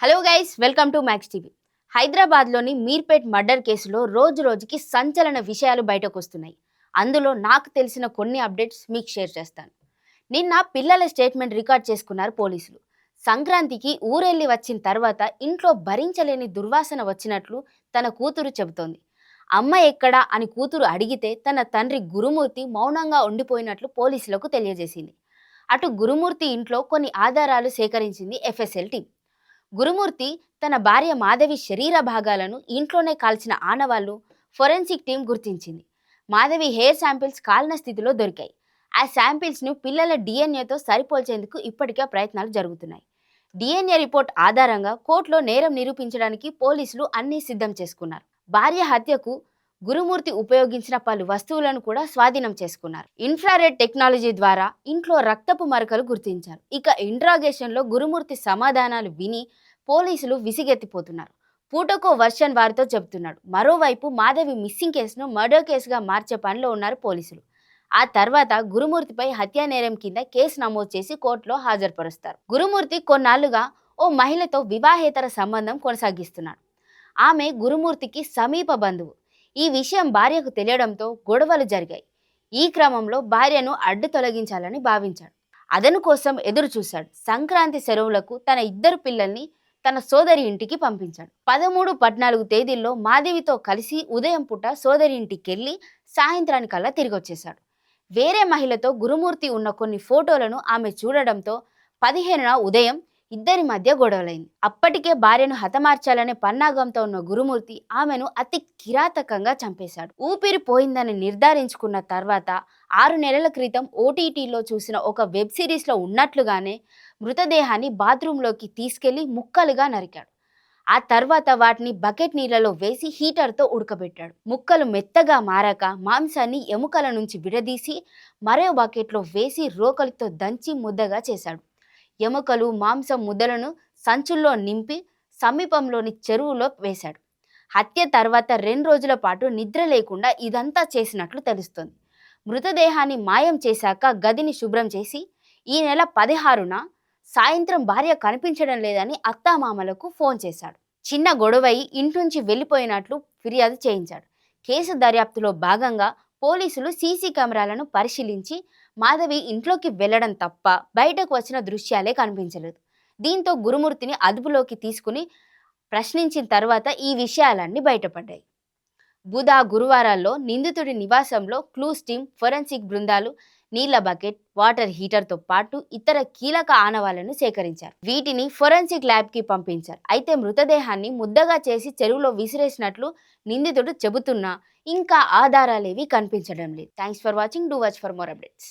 Hello guys welcome to Max TV హైదరాబాద్లోని Meerpet murder కేసులో రోజు రోజుకి సంచలన విషయాలు బయటకు వస్తున్నాయి. అందులో నాకు తెలిసిన కొన్ని అప్డేట్స్ మీకు షేర్ చేస్తాను. నిన్న పిల్లల స్టేట్మెంట్ రికార్డ్ చేసుకున్నారు పోలీసులు. సంక్రాంతికి ఊరెళ్ళి వచ్చిన తర్వాత ఇంట్లో భరించలేని దుర్వాసన వచ్చినట్లు తన కూతురు చెబుతోంది. అమ్మ ఎక్కడా? అని కూతురు అడిగితే తన తండ్రి గురుమూర్తి మౌనంగా ఉండిపోయినట్లు పోలీసులకు తెలియజేసింది. అటు గురుమూర్తి ఇంట్లో కొన్ని ఆధారాలు సేకరించింది ఎఫ్ఎస్ఎల్ టీం. గురుమూర్తి తన భార్య మాధవి శరీర భాగాలను ఇంట్లోనే కాల్చిన ఆనవాళ్ళు ఫొరెన్సిక్ టీం గుర్తించింది. మాధవి హెయిర్ శాంపిల్స్ కాలిన స్థితిలో దొరికాయి. ఆ శాంపిల్స్ను పిల్లల డిఎన్ఏతో సరిపోల్చేందుకు ఇప్పటికే ప్రయత్నాలు జరుగుతున్నాయి. డిఎన్ఏ రిపోర్ట్ ఆధారంగా కోర్టులో నేరం నిరూపించడానికి పోలీసులు అన్నీ సిద్ధం చేసుకున్నారు. భార్య హత్యకు గురుమూర్తి ఉపయోగించిన పలు వస్తువులను కూడా స్వాధీనం చేసుకున్నారు. ఇన్ఫ్రారెడ్ టెక్నాలజీ ద్వారా ఇంట్లో రక్తపు మరకలు గుర్తించారు. ఇక ఇంట్రాగేషన్లో గురుమూర్తి సమాధానాలు విని పోలీసులు విసిగెత్తిపోతున్నారు. పూటకో వర్షన్ వారితో చెబుతున్నాడు. మరోవైపు మాధవి మిస్సింగ్ కేసును మర్డర్ కేసుగా మార్చే పనిలో ఉన్నారు పోలీసులు. ఆ తర్వాత గురుమూర్తిపై హత్యా నేరం కింద కేసు నమోదు చేసి కోర్టులో హాజరుపరుస్తారు. గురుమూర్తి కొన్నాళ్ళుగా ఓ మహిళతో వివాహేతర సంబంధం కొనసాగిస్తున్నాడు. ఆమె గురుమూర్తికి సమీప బంధువు. ఈ విషయం భార్యకు తెలియడంతో గొడవలు జరిగాయి. ఈ క్రమంలో భార్యను అడ్డు తొలగించాలని భావించాడు. అదను కోసం ఎదురు చూశాడు సంక్రాంతి సెలవులకు తన ఇద్దరు పిల్లల్ని తన సోదరి ఇంటికి పంపించాడు. పదమూడు పద్నాలుగు తేదీల్లో మాధవితో కలిసి ఉదయం పూట సోదరి ఇంటికి వెళ్ళి సాయంత్రానికల్లా తిరిగి వచ్చేశాడు వేరే మహిళతో గురుమూర్తి ఉన్న కొన్ని ఫోటోలను ఆమె చూడడంతో పదిహేనున ఉదయం ఇద్దరి మధ్య గొడవలైంది. అప్పటికే భార్యను హతమార్చాలనే పన్నాగంతో ఉన్న గురుమూర్తి ఆమెను అతి కిరాతకంగా చంపేశాడు. ఊపిరి పోయిందని నిర్ధారించుకున్న తర్వాత ఆరు నెలల క్రితం ఓటీటీలో చూసిన ఒక వెబ్ సిరీస్లో ఉన్నట్లుగానే మృతదేహాన్ని బాత్రూంలోకి తీసుకెళ్ళి ముక్కలుగా నరికాడు. ఆ తర్వాత వాటిని బకెట్ నీళ్ళలో వేసి హీటర్తో ఉడకబెట్టాడు. ముక్కలు మెత్తగా మారాక మాంసాన్ని ఎముకల నుంచి విడదీసి మరో బకెట్లో వేసి రోకలితో దంచి ముద్దగా చేశాడు. ఎముకలు మాంసం ముద్దలను సంచుల్లో నింపి సమీపంలోని చెరువులో వేశాడు. హత్య తర్వాత రెండు రోజుల పాటు నిద్ర లేకుండా ఇదంతా చేసినట్లు తెలుస్తోంది. మృతదేహాన్ని మాయం చేశాక గదిని శుభ్రం చేసి ఈ నెల పదిహారున సాయంత్రం భార్య కనిపించడం లేదని అత్తామామలకు ఫోన్ చేశాడు. చిన్న గొడవై ఇంట్నుంచి వెళ్ళిపోయినట్లు ఫిర్యాదు చేయించాడు. కేసు దర్యాప్తులో భాగంగా పోలీసులు సీసీ కెమెరాలను పరిశీలించి మాధవి ఇంట్లోకి వెళ్ళడం తప్ప బయటకు వచ్చిన దృశ్యాలే కనిపించలేదు. దీంతో గురుమూర్తిని అదుపులోకి తీసుకుని ప్రశ్నించిన తర్వాత ఈ విషయాలన్నీ బయటపడ్డాయి. బుధ గురువారాల్లో నిందితుడి నివాసంలో క్లూస్ టీం ఫొరెన్సిక్ బృందాలు నీళ్ళ బకెట్ వాటర్ హీటర్తో పాటు ఇతర కీలక ఆనవాళ్ళను సేకరించారు. వీటిని ఫొరెన్సిక్ ల్యాబ్కి పంపించారు. అయితే మృతదేహాన్ని ముద్దగా చేసి చెరువులో విసిరేసినట్లు నిందితుడు చెబుతున్నా ఇంకా ఆధారాలేవి కనిపించడం లేదు. Thanks for watching. Do watch for more updates.